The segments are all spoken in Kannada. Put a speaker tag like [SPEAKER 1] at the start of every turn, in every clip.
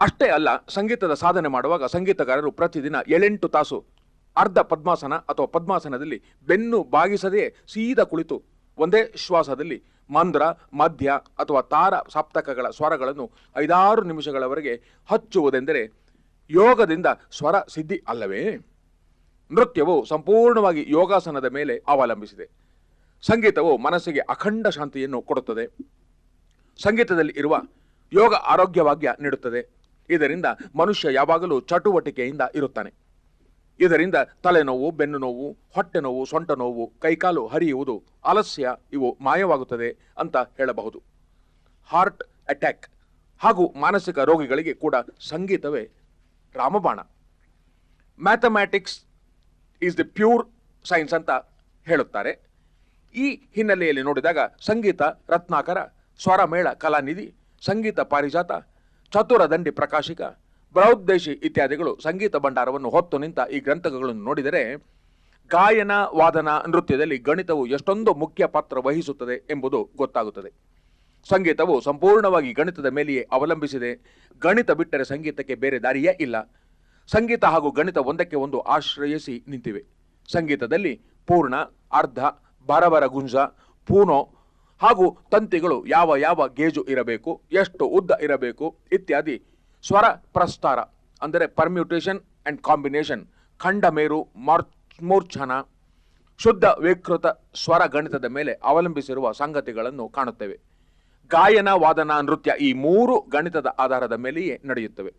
[SPEAKER 1] ಅಷ್ಟೇ ಅಲ್ಲ, ಸಂಗೀತದ ಸಾಧನೆ ಮಾಡುವಾಗ ಸಂಗೀತಗಾರರು ಪ್ರತಿದಿನ ಏಳೆಂಟು ತಾಸು ಅರ್ಧ ಪದ್ಮಾಸನ ಅಥವಾ ಪದ್ಮಾಸನದಲ್ಲಿ ಬೆನ್ನು ಬಾಗಿಸದೇ ಸೀದಾ ಕುಳಿತು ಒಂದೇ ಶ್ವಾಸದಲ್ಲಿ ಮಂದ್ರ, ಮಧ್ಯ ಅಥವಾ ತಾರ ಸಪ್ತಕಗಳ ಸ್ವರಗಳನ್ನು ಐದಾರು ನಿಮಿಷಗಳವರೆಗೆ ಹಚ್ಚುವುದೆಂದರೆ ಯೋಗದಿಂದ ಸ್ವರ ಸಿದ್ಧಿ ಅಲ್ಲವೇ? ನೃತ್ಯವು ಸಂಪೂರ್ಣವಾಗಿ ಯೋಗಾಸನದ ಮೇಲೆ ಅವಲಂಬಿಸಿದೆ. ಸಂಗೀತವು ಮನಸ್ಸಿಗೆ ಅಖಂಡ ಶಾಂತಿಯನ್ನು ಕೊಡುತ್ತದೆ. ಸಂಗೀತದಲ್ಲಿ ಇರುವ ಯೋಗ ಆರೋಗ್ಯವಾಗ್ಯ ನೀಡುತ್ತದೆ. ಇದರಿಂದ ಮನುಷ್ಯ ಯಾವಾಗಲೂ ಚಟುವಟಿಕೆಯಿಂದ ಇರುತ್ತಾನೆ. ಇದರಿಂದ ತಲೆನೋವು ಬೆನ್ನು ನೋವು ಹೊಟ್ಟೆ ನೋವು, ಸೊಂಟ ನೋವು, ಕೈಕಾಲು ಹರಿಯುವುದು ಆಲಸ್ಯ ಇವು ಮಾಯವಾಗುತ್ತದೆ ಅಂತ ಹೇಳಬಹುದು. ಹಾರ್ಟ್ ಅಟ್ಯಾಕ್ ಹಾಗೂ ಮಾನಸಿಕ ರೋಗಿಗಳಿಗೆ ಕೂಡ ಸಂಗೀತವೇ ರಾಮಬಾಣ. Mathematics is the pure science ಅಂತ ಹೇಳುತ್ತಾರೆ. ಈ ಹಿನ್ನೆಲೆಯಲ್ಲಿ ನೋಡಿದಾಗ ಸಂಗೀತ, ರತ್ನಾಕರ, ಸ್ವರಮೇಳ, ಕಲಾನಿಧಿ, ಸಂಗೀತ ಪಾರಿಜಾತ ಚತುರ ದಂಡಿ ಪ್ರಕಾಶಿಕ ಬೃಹದ್ದೇಶಿ ಇತ್ಯಾದಿಗಳು ಸಂಗೀತ ಭಂಡಾರವನ್ನು ಹೊತ್ತು ನಿಂತ ಈ ಗ್ರಂಥಗಳನ್ನು ನೋಡಿದರೆ ಗಾಯನ, ವಾದನ, ನೃತ್ಯದಲ್ಲಿ ಗಣಿತವು ಎಷ್ಟೊಂದು ಮುಖ್ಯ ಪಾತ್ರ ವಹಿಸುತ್ತದೆ ಎಂಬುದು ಗೊತ್ತಾಗುತ್ತದೆ. ಸಂಗೀತವು ಸಂಪೂರ್ಣವಾಗಿ ಗಣಿತದ ಮೇಲೆಯೇ ಅವಲಂಬಿಸಿದೆ. ಗಣಿತ ಬಿಟ್ಟರೆ ಸಂಗೀತಕ್ಕೆ ಬೇರೆ ದಾರಿಯೇ ಇಲ್ಲ. ಸಂಗೀತ ಹಾಗೂ ಗಣಿತ ಒಂದಕ್ಕೆ ಒಂದು ಆಶ್ರಯಿಸಿ ನಿಂತಿವೆ. ಸಂಗೀತದಲ್ಲಿ ಪೂರ್ಣ, ಅರ್ಧ, ಬರಬರ ಗುಂಜ, ಪೂನೋ ಹಾಗೂ ತಂತಿಗಳು ಯಾವ ಯಾವ ಗೇಜು ಇರಬೇಕು, ಎಷ್ಟು ಉದ್ದ ಇರಬೇಕು ಇತ್ಯಾದಿ ಸ್ವರ ಪ್ರಸ್ತಾರ, ಅಂದರೆ ಪರ್ಮ್ಯೂಟೇಷನ್ ಆ್ಯಂಡ್ ಕಾಂಬಿನೇಷನ್ ಖಂಡಮೇರು ಮಾರ್ಚ್ ಮೂರ್ಛನ, ಶುದ್ಧ ವಿಕೃತ ಸ್ವರ ಗಣಿತದ ಮೇಲೆ ಅವಲಂಬಿಸಿರುವ ಸಂಗತಿಗಳನ್ನು ಕಾಣುತ್ತೇವೆ. ಗಾಯನ, ವಾದನ, ನೃತ್ಯ ಈ ಮೂರು ಗಣಿತದ ಆಧಾರದ ಮೇಲೆಯೇ ನಡೆಯುತ್ತವೆ.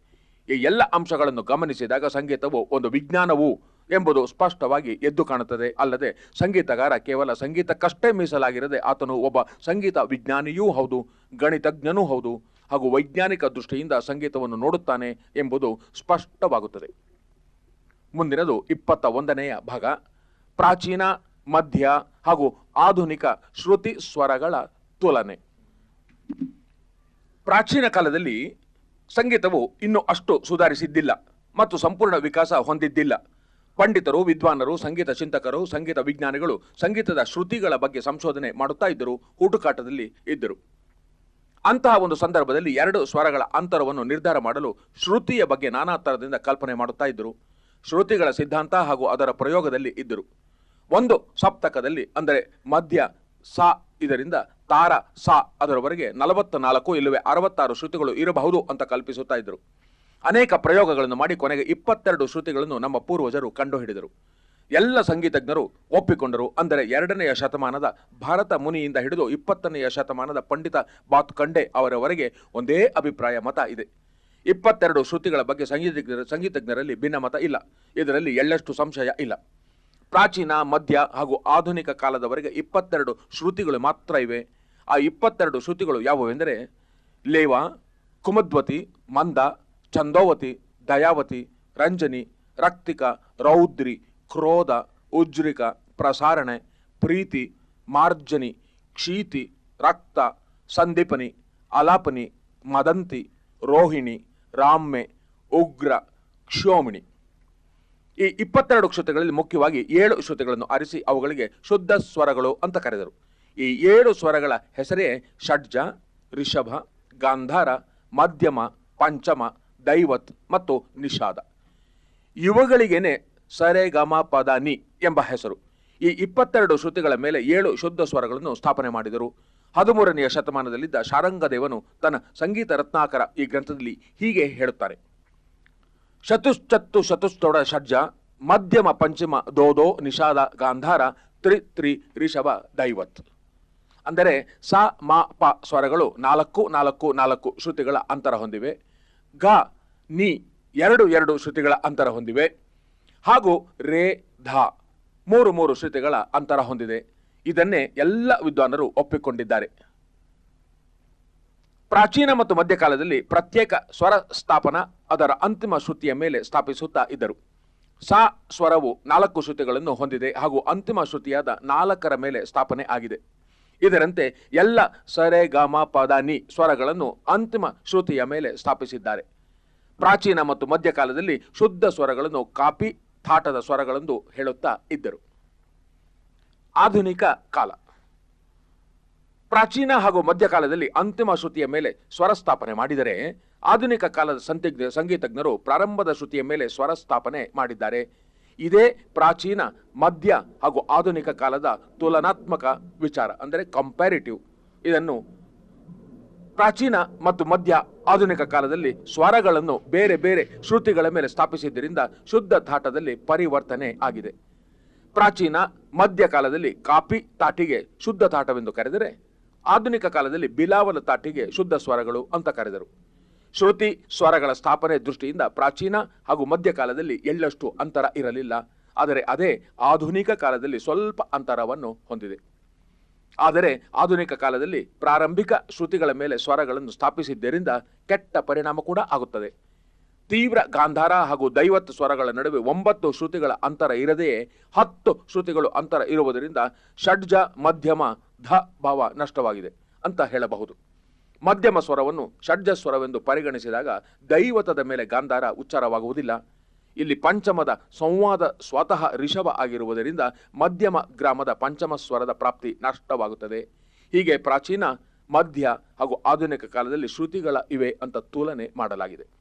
[SPEAKER 1] ಈ ಎಲ್ಲ ಅಂಶಗಳನ್ನು ಗಮನಿಸಿದಾಗ ಸಂಗೀತವು ಒಂದು ವಿಜ್ಞಾನವು ಎಂಬುದು ಸ್ಪಷ್ಟವಾಗಿ ಎದ್ದು ಕಾಣುತ್ತದೆ. ಅಲ್ಲದೆ ಸಂಗೀತಗಾರ ಕೇವಲ ಸಂಗೀತಕ್ಕಷ್ಟೇ ಮೀಸಲಾಗಿರದೆ ಆತನು ಒಬ್ಬ ಸಂಗೀತ ವಿಜ್ಞಾನಿಯೂ ಹೌದು, ಗಣಿತಜ್ಞನೂ ಹೌದು, ಹಾಗೂ ವೈಜ್ಞಾನಿಕ ದೃಷ್ಟಿಯಿಂದ ಸಂಗೀತವನ್ನು ನೋಡುತ್ತಾನೆ ಎಂಬುದು ಸ್ಪಷ್ಟವಾಗುತ್ತದೆ. ಮುಂದಿನದು ಇಪ್ಪತ್ತ ಒಂದನೆಯ ಭಾಗ. ಪ್ರಾಚೀನ, ಮಧ್ಯ ಹಾಗೂ ಆಧುನಿಕ ಶ್ರುತಿ ಸ್ವರಗಳ ತುಲನೆ. ಪ್ರಾಚೀನ ಕಾಲದಲ್ಲಿ ಸಂಗೀತವು ಇನ್ನೂ ಅಷ್ಟು ಸುಧಾರಿಸಿದ್ದಿಲ್ಲ ಮತ್ತು ಸಂಪೂರ್ಣ ವಿಕಾಸ ಹೊಂದಿದ್ದಿಲ್ಲ. ಪಂಡಿತರು, ವಿದ್ವಾನರು, ಸಂಗೀತ ಚಿಂತಕರು, ಸಂಗೀತ ವಿಜ್ಞಾನಿಗಳು, ಸಂಗೀತದ ಶ್ರುತಿಗಳ ಬಗ್ಗೆ ಸಂಶೋಧನೆ ಮಾಡುತ್ತಾ ಇದ್ದರು, ಹುಡುಕಾಟದಲ್ಲಿ ಇದ್ದರು. ಅಂತಹ ಒಂದು ಸಂದರ್ಭದಲ್ಲಿ ಎರಡು ಸ್ವರಗಳ ಅಂತರವನ್ನು ನಿರ್ಧಾರ ಮಾಡಲು ಶ್ರುತಿಯ ಬಗ್ಗೆ ನಾನಾ ಥರದಿಂದ ಕಲ್ಪನೆ ಮಾಡುತ್ತಾ ಇದ್ದರು. ಶ್ರುತಿಗಳ ಸಿದ್ಧಾಂತ ಹಾಗೂ ಅದರ ಪ್ರಯೋಗದಲ್ಲಿ ಇದ್ದರು. ಒಂದು ಸಪ್ತಕದಲ್ಲಿ, ಅಂದರೆ ಮಧ್ಯ ಸಾ ಇದರಿಂದ ತಾರ ಸಾ ಅದರವರೆಗೆ ನಲವತ್ತ ನಾಲ್ಕು ಇಲ್ಲವೇ ಅರವತ್ತಾರು ಶ್ರುತಿಗಳು ಇರಬಹುದು ಅಂತ ಕಲ್ಪಿಸುತ್ತಾ ಇದ್ದರು. ಅನೇಕ ಪ್ರಯೋಗಗಳನ್ನು ಮಾಡಿ ಕೊನೆಗೆ ಇಪ್ಪತ್ತೆರಡು ಶ್ರುತಿಗಳನ್ನು ನಮ್ಮ ಪೂರ್ವಜರು ಕಂಡುಹಿಡಿದರು. ಎಲ್ಲ ಸಂಗೀತಜ್ಞರು ಒಪ್ಪಿಕೊಂಡರು. ಅಂದರೆ ಎರಡನೆಯ ಶತಮಾನದ ಭಾರತ ಮುನಿಯಿಂದ ಹಿಡಿದು ಇಪ್ಪತ್ತನೆಯ ಶತಮಾನದ ಪಂಡಿತ ಬಾತ್ಕಂಡೆ ಅವರವರೆಗೆ ಒಂದೇ ಅಭಿಪ್ರಾಯ ಮತ ಇದೆ. ಇಪ್ಪತ್ತೆರಡು ಶ್ರುತಿಗಳ ಬಗ್ಗೆ ಸಂಗೀತಜ್ಞರ, ಸಂಗೀತಜ್ಞರಲ್ಲಿ ಭಿನ್ನಮತ ಇಲ್ಲ. ಇದರಲ್ಲಿ ಎಳ್ಳಷ್ಟು ಸಂಶಯ ಇಲ್ಲ. ಪ್ರಾಚೀನ, ಮಧ್ಯ ಹಾಗೂ ಆಧುನಿಕ ಕಾಲದವರೆಗೆ ಇಪ್ಪತ್ತೆರಡು ಶ್ರುತಿಗಳು ಮಾತ್ರ ಇವೆ. ಆ ಇಪ್ಪತ್ತೆರಡು ಶ್ರುತಿಗಳು ಯಾವುವೆಂದರೆ ಲೇವ, ಕುಮದ್ವತಿ, ಮಂದ ಚಂದೋವತಿ ದಯಾವತಿ, ರಂಜನಿ, ರಕ್ತಿಕ, ರೌದ್ರಿ, ಕ್ರೋಧ, ಉಜ್ರಿಕ, ಪ್ರಸಾರಣೆ, ಪ್ರೀತಿ, ಮಾರ್ಜನಿ, ಕ್ಷೀತಿ, ರಕ್ತ, ಸಂದೀಪನಿ, ಅಲಾಪನಿ, ಮದಂತಿ, ರೋಹಿಣಿ ರಾಮ್ಯೆ ಉಗ್ರ, ಕ್ಷೋಮಿಣಿ. ಈ ಇಪ್ಪತ್ತೆರಡು ಶ್ರುತಿಗಳಲ್ಲಿ ಮುಖ್ಯವಾಗಿ ಏಳು ಶ್ರುತಿಗಳನ್ನು ಆರಿಸಿ ಅವುಗಳಿಗೆ ಶುದ್ಧ ಸ್ವರಗಳು ಅಂತ ಕರೆದರು. ಈ ಏಳು ಸ್ವರಗಳ ಹೆಸರೇ ಷಡ್ಜ, ರಿಷಭ, ಗಾಂಧಾರ, ಮಧ್ಯಮ, ಪಂಚಮ ದೈವತ್ ಮತ್ತು ನಿಷಾದ. ಇವುಗಳಿಗೇನೆ ಸರೆ ಗಮ ಪದ ನಿ ಎಂಬ ಹೆಸರು. ಈ ಇಪ್ಪತ್ತೆರಡು ಶ್ರುತಿಗಳ ಮೇಲೆ ಏಳು ಶುದ್ಧ ಸ್ವರಗಳನ್ನು ಸ್ಥಾಪನೆ ಮಾಡಿದರು. ಹದಿಮೂರನೆಯ ಶತಮಾನದಲ್ಲಿದ್ದ ಶಾರಂಗದೇವನು ತನ್ನ ಸಂಗೀತ ರತ್ನಾಕರ ಈ ಗ್ರಂಥದಲ್ಲಿ ಹೀಗೆ ಹೇಳುತ್ತಾರೆ. ಚತುಶ್ಚತ್ತು ಚತುಸ್ತೊಡ ಷಡ್ಜ, ಮಧ್ಯಮ ಪಂಚಮ ದೋದೋ ನಿಷಾದ ಗಾಂಧಾರ, ತ್ರಿ ತ್ರಿ ರಿಷಭ ದೈವತ್. ಅಂದರೆ ಸ, ಮ, ಪ ಸ್ವರಗಳು ನಾಲ್ಕು ನಾಲ್ಕು ನಾಲ್ಕು ಶ್ರುತಿಗಳ ಅಂತರ ಹೊಂದಿವೆ. ಗ, ನಿ ಎರಡು ಎರಡು ಶ್ರುತಿಗಳ ಅಂತರ ಹೊಂದಿವೆ. ಹಾಗೂ ರೇ, ಧ ಮೂರು ಮೂರು ಶ್ರುತಿಗಳ ಅಂತರ ಹೊಂದಿದೆ. ಇದನ್ನೇ ಎಲ್ಲ ವಿದ್ವಾನರು ಒಪ್ಪಿಕೊಂಡಿದ್ದಾರೆ. ಪ್ರಾಚೀನ ಮತ್ತು ಮಧ್ಯಕಾಲದಲ್ಲಿ ಪ್ರತ್ಯೇಕ ಸ್ವರ ಸ್ಥಾಪನ ಅದರ ಅಂತಿಮ ಶ್ರುತಿಯ ಮೇಲೆ ಸ್ಥಾಪಿಸುತ್ತಾ ಇದ್ದರು. ಸಾ ಸ್ವರವು ನಾಲ್ಕು ಶ್ರುತಿಗಳನ್ನು ಹೊಂದಿದೆ ಹಾಗೂ ಅಂತಿಮ ಶ್ರುತಿಯಾದ ನಾಲ್ಕರ ಮೇಲೆ ಸ್ಥಾಪನೆ ಆಗಿದೆ. ಇದರಂತೆ ಎಲ್ಲ ಸರೆ ಗಮ ಪದ ನಿ ಸ್ವರಗಳನ್ನು ಅಂತಿಮ ಶ್ರುತಿಯ ಮೇಲೆ ಸ್ಥಾಪಿಸಿದ್ದಾರೆ. ಪ್ರಾಚೀನ ಮತ್ತು ಮಧ್ಯಕಾಲದಲ್ಲಿ ಶುದ್ಧ ಸ್ವರಗಳನ್ನು ಕಾಪಿ, ಥಾಟದ ಸ್ವರಗಳೆಂದು ಹೇಳುತ್ತಾ ಇದ್ದರು. ಆಧುನಿಕ ಕಾಲ. ಪ್ರಾಚೀನ ಹಾಗೂ ಮಧ್ಯಕಾಲದಲ್ಲಿ ಅಂತಿಮ ಶ್ರುತಿಯ ಮೇಲೆ ಸ್ವರ ಸ್ಥಾಪನೆ ಮಾಡಿದರೆ, ಆಧುನಿಕ ಕಾಲದ ಸಂತಿಗ್ಧ ಸಂಗೀತಜ್ಞರು ಪ್ರಾರಂಭದ ಶ್ರುತಿಯ ಮೇಲೆ ಸ್ವರ ಸ್ಥಾಪನೆ ಮಾಡಿದ್ದಾರೆ. ಇದೇ ಪ್ರಾಚೀನ, ಮಧ್ಯ ಹಾಗೂ ಆಧುನಿಕ ಕಾಲದ ತುಲನಾತ್ಮಕ ವಿಚಾರ, ಅಂದರೆ ಕಂಪ್ಯಾರಿಟಿವ್ ಇದನ್ನು ಪ್ರಾಚೀನ ಮತ್ತು ಮಧ್ಯ ಆಧುನಿಕ ಕಾಲದಲ್ಲಿ ಸ್ವರಗಳನ್ನು ಬೇರೆ ಬೇರೆ ಶ್ರುತಿಗಳ ಮೇಲೆ ಸ್ಥಾಪಿಸಿದ್ದರಿಂದ ಶುದ್ಧ ತಾಟದಲ್ಲಿ ಪರಿವರ್ತನೆ ಆಗಿದೆ. ಪ್ರಾಚೀನ, ಮಧ್ಯ ಕಾಲದಲ್ಲಿ ಕಾಪಿ ತಾಟಿಗೆ ಶುದ್ಧ ತಾಟವೆಂದು ಕರೆದರೆ, ಆಧುನಿಕ ಕಾಲದಲ್ಲಿ ಬಿಲಾವಲ ತಾಟಿಗೆ ಶುದ್ಧ ಸ್ವರಗಳು ಅಂತ ಕರೆದರು. ಶ್ರುತಿ ಸ್ವರಗಳ ಸ್ಥಾಪನೆ ದೃಷ್ಟಿಯಿಂದ ಪ್ರಾಚೀನ ಹಾಗೂ ಮಧ್ಯಕಾಲದಲ್ಲಿ ಎಳ್ಳಷ್ಟು ಅಂತರ ಇರಲಿಲ್ಲ. ಆದರೆ ಅದೇ ಆಧುನಿಕ ಕಾಲದಲ್ಲಿ ಸ್ವಲ್ಪ ಅಂತರವನ್ನು ಹೊಂದಿದೆ. ಆದರೆ ಆಧುನಿಕ ಕಾಲದಲ್ಲಿ ಪ್ರಾರಂಭಿಕ ಶ್ರುತಿಗಳ ಮೇಲೆ ಸ್ವರಗಳನ್ನು ಸ್ಥಾಪಿಸಿದ್ದರಿಂದ ಕೆಟ್ಟ ಪರಿಣಾಮ ಕೂಡ ಆಗುತ್ತದೆ. ತೀವ್ರ ಗಾಂಧಾರ ಹಾಗೂ ದೈವತ್ ಸ್ವರಗಳ ನಡುವೆ ಒಂಬತ್ತು ಶ್ರುತಿಗಳ ಅಂತರ ಇರದೆಯೇ ಹತ್ತು ಶ್ರುತಿಗಳು ಅಂತರ ಇರುವುದರಿಂದ ಷಡ್ಜ ಮಧ್ಯಮ ಧ ಭಾವ ನಷ್ಟವಾಗಿದೆ ಅಂತ ಹೇಳಬಹುದು. ಮಧ್ಯಮ ಸ್ವರವನ್ನು ಷಡ್ಜ ಸ್ವರವೆಂದು ಪರಿಗಣಿಸಿದಾಗ ದೈವತದ ಮೇಲೆ ಗಾಂಧಾರ ಉಚ್ಚಾರವಾಗುವುದಿಲ್ಲ. ಇಲ್ಲಿ ಪಂಚಮದ ಸಂವಾದ ಸ್ವತಃ ರಿಷಭ ಆಗಿರುವುದರಿಂದ ಮಧ್ಯಮ ಗ್ರಾಮದ ಪಂಚಮ ಸ್ವರದ ಪ್ರಾಪ್ತಿ ನಷ್ಟವಾಗುತ್ತದೆ. ಹೀಗೆ ಪ್ರಾಚೀನ, ಮಧ್ಯ ಹಾಗೂ ಆಧುನಿಕ ಕಾಲದಲ್ಲಿ ಶ್ರುತಿಗಳ ಇವೆ ಅಂತ ತುಲನೆ ಮಾಡಲಾಗಿದೆ.